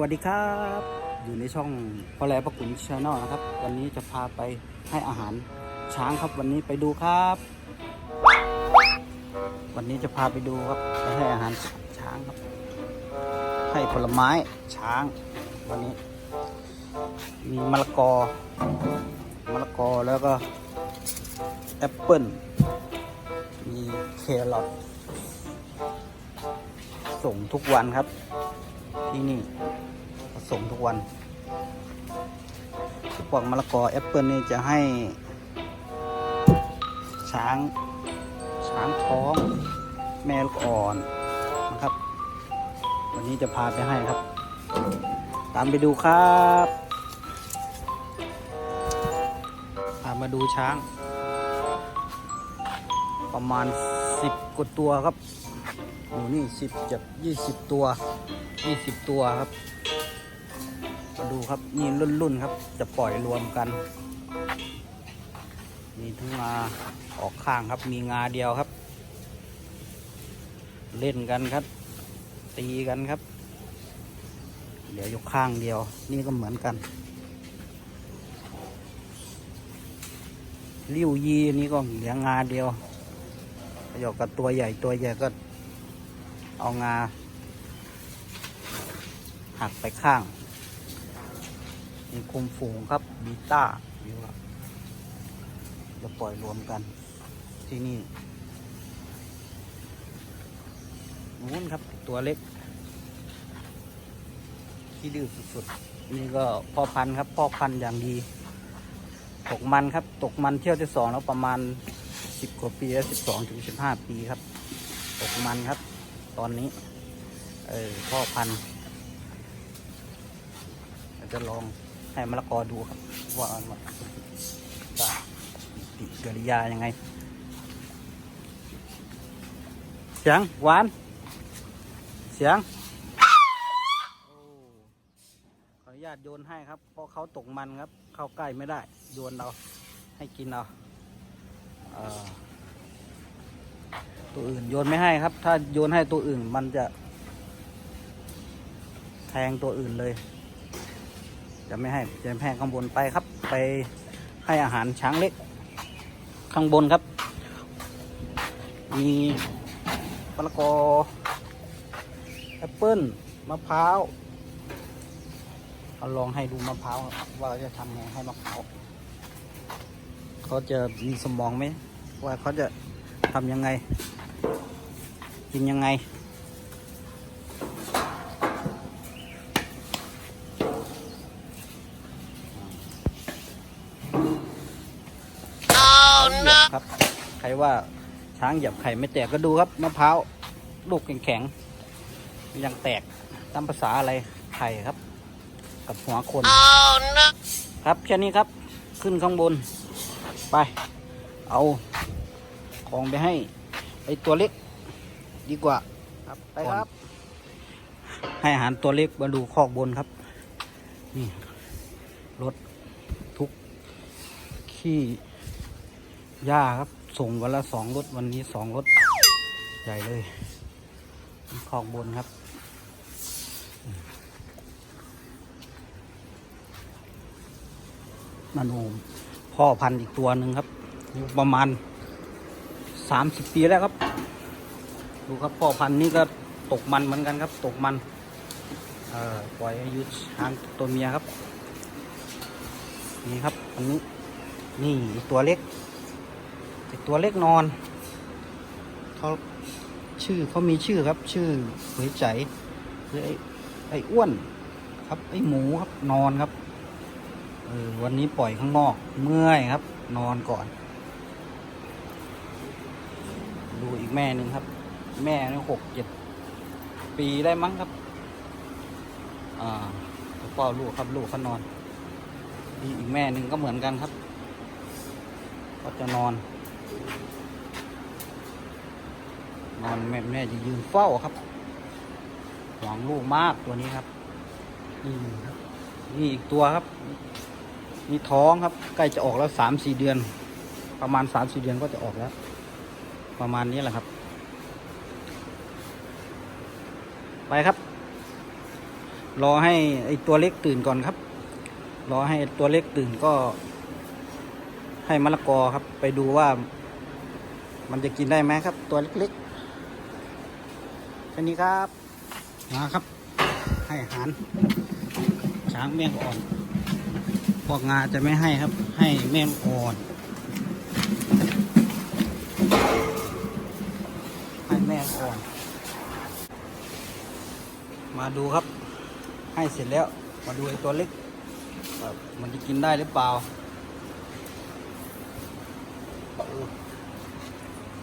วัสดีครับ อยู่ในช่องพอแลประกุนชาแนลนะครับ วันนี้จะพาไปให้อาหารช้างครับวันนี้ไปดูครับ วันนี้จะพาไปดูครับไปให้อาหารช้างครับ ให้ผลไม้ช้าง วันนี้ มีมะละกอมะละกอแล้วก็แอปเปิ้ลมีเครอทส่งทุกวันครับ ที่นี่ส่งทุกวันพวกมะละกอแอปเปิลนี่จะให้ ช้าง ช้างท้อง แม่ลูกอ่อนนะครับ วันนี้จะพาไปให้ครับ ตามไปดูครับพามาดูช้าง ประมาณสิบกว่าตัวครับ อยู่นี่สิบจากยี่สิบตัวยี่สิบตัวครับ มาดูครับนี่รุ่นรุ่นครับ จะปล่อยรวมกัน มีทั้งงาออกข้างครับ มีงาเดียวครับ เล่นกันครับ ตีกันครับ เดี๋ยวยกข้างเดียว นี่ก็เหมือนกันริ้วยีนนี้ก็เหลืองาเดียวประโยชน์กับตัวใหญ่ตัวใหญ่ก็ เอางา หักไปข้าง มีคุมฝูงครับบีต้าอยู่ครับจะปล่อยรวมกันที่นี่นู้นครับตัวเล็ก ที่ดื้อสุดๆ นี่ก็พ่อพันธุ์ครับ พ่อพันธุ์อย่างดี ตกมันครับ ตกมันเที่ยวที่สองแล้วประมาณสิบกว่าปีแล้วสิบสองถึงสิบห้าปีครับ ตกมันครับ ตอนนี้ เออพ่อพันธุ์จะลองให้มะละกอดูครับ ว่ามันจะปฏิกิริยายังไงเสียงหวาน เสียงขออนุญาตโยนให้ครับ เพราะเขาตกมันครับ เข้าใกล้ไม่ได้ โยนเราให้กินเอาเอ่อ ตัวอื่นโยนไม่ให้ครับ ถ้าโยนให้ตัวอื่นมันจะ แทงตัวอื่นเลย จะไม่ให้จะแพงข้างบนไปครับ ไปให้อาหารช้างเล็ก ข้างบนครับ มีมะละกอแอปเปิ้ลมะพร้าวเอาลองให้ดูมะพร้าวว่าจะทำไงให้มะพร้าวเขาจะมีสมองไหมว่าเขาจะทำยังไง กินยังไงเหยียบครับ ใครว่าช้างเหยียบไข่ไม่แตกก็ดูครับมะพร้าวลูกแข็งๆยังแตกตามภาษาอะไรไข่ครับ กับหัวคน ครับแค่นี้ครับขึ้นข้างบน ไป เอา ของไปให้ ไอตัวเล็ก ดีกว่า ครับไปครับ ให้อาหารตัวเล็กมาดูคอกบนครับ นี่รถทุกขี้หญ้าครับ ส่งวันละสองรถวันนี้สองรถใหญ่เลยขอกบนครับนันโอมพ่อพันธุ์อีกตัวหนึ่งครับอายุประมาณ สามสิบปีแล้วครับ ดูครับพ่อพันธุ์นี่ก็ตกมันเหมือนกันครับ ตกมันเอ่อปล่อยอายุช้างตัวเมียครับ นี่ครับอันนี้นี่ตัวเล็กตัวเล็กนอนเขาชื่อเขามีชื่อครับ ชื่อหวยใจหรือไอ้ไอ้อ้วน ครับไอ้หมูครับนอนครับเออวันนี้ปล่อยข้างนอกเมื่อยครับ นอนก่อน ดูอีกแม่หนึ่งครับ แม่นี่หกเจ็ดปีได้มั้งครับ อ่าพ่อลูกครับลูกเขานอนอีอีกแม่หนึ่งก็เหมือนกันครับ ก็จะนอน นอนแม่แม่จะยืนเฝ้าครับหวังลูกมากตัวนี้ครับนี่ครับนี่อีกตัวครับนี่ท้องครับ ใกล้จะออกแล้วสามสี่เดือน ประมาณสามสี่เดือนก็จะออกแล้ว ประมาณนี้แหละครับ ไปครับ รอให้ไอตัวเล็กตื่นก่อนครับ รอให้ตัวเล็กตื่นก็ ให้มะละกอครับ ไปดูว่า มันจะกินได้ไหมครับ ตัวเล็กๆแค่นี้ครับมาครับ ให้อาหารช้างแม่งอ่อนพวกงาจะไม่ให้ครับ ให้แม่งอ่อน ให้แม่ง อ่อน มาดูครับ ให้เสร็จแล้ว มาดูไอ้ตัวเล็กมันจะกินได้หรือเปล่า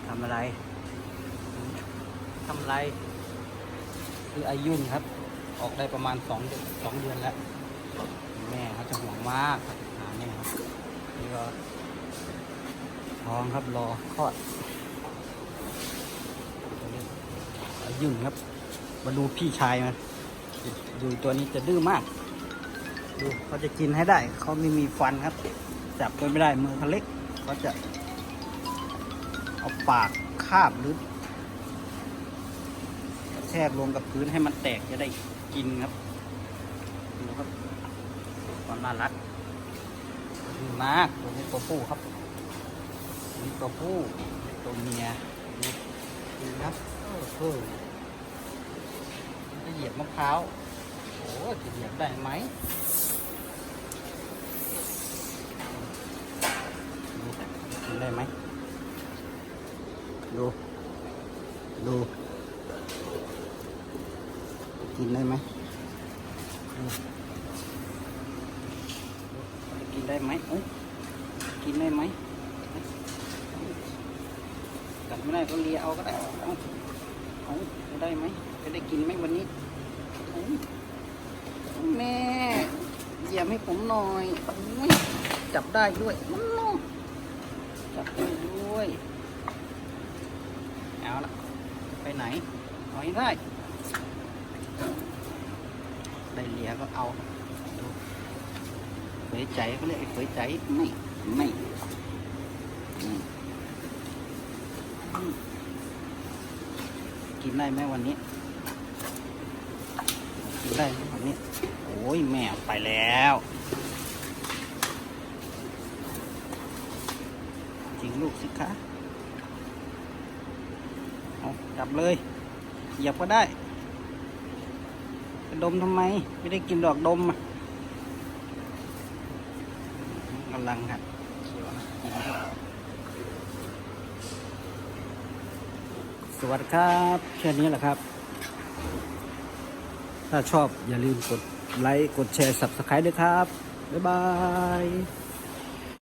ทำอะไรทำอะไร คืออายุนครับ ออกได้ประมาณสองเดือนสองเดือนแล้ว แม่เขาจะห่วงมากหาแม่ครับนี่ก็ท้องครับรอคลอดอา ยุนครับ มาดูพี่ชายมันดูตัวนี้จะดื้อมาก ดูเขาจะกินให้ได้ เขาไม่มีฟันครับ จับไปไม่ได้มือเขาเล็กเขาจะ เอาปากคาบหรือแทกลงกับพื้นให้มันแตกจะได้กินครับดูครับความน่ารักดีมากตัวนี้ตัวผู้ครับนี่ตัวผู้ตัวเมียดูครับเออเออจะ เหยียบมะพร้าวโอ้จะเหยียบได้ไหมดูกินได้ไหมดูดูกินได้ไหมกินได้ไหมเอ้ยกินได้ไหมกัดไม่ได้ก็เลียเอาก็ได้เอาเอาได้ไหม จะได้กินไหมวันนี้แม่เหยียบให้ผมหน่อยอยจับได้ด้วยจับได้ด้วยเอาละไปไหนเอาให้ได้ได้เลียก็เอาดูเผยใจเขาเรียกเผยใจไม่ไม่อืมกินได้ไหมวันนี้ ได้ไหมวันนี้โอ้ยแม่ไปแล้ว จริงลูกสิคะเอาจับเลยเหยียบก็ได้ไปดมทำไม ไม่ได้กินดอกดมกำลังครับเขียวนะกินครับสวัสดีครับแค่นี้แหละครับ ถ้าชอบอย่าลืมกดไลค์ กดแชร์ subscribe ด้วยครับ บ๊ายบาย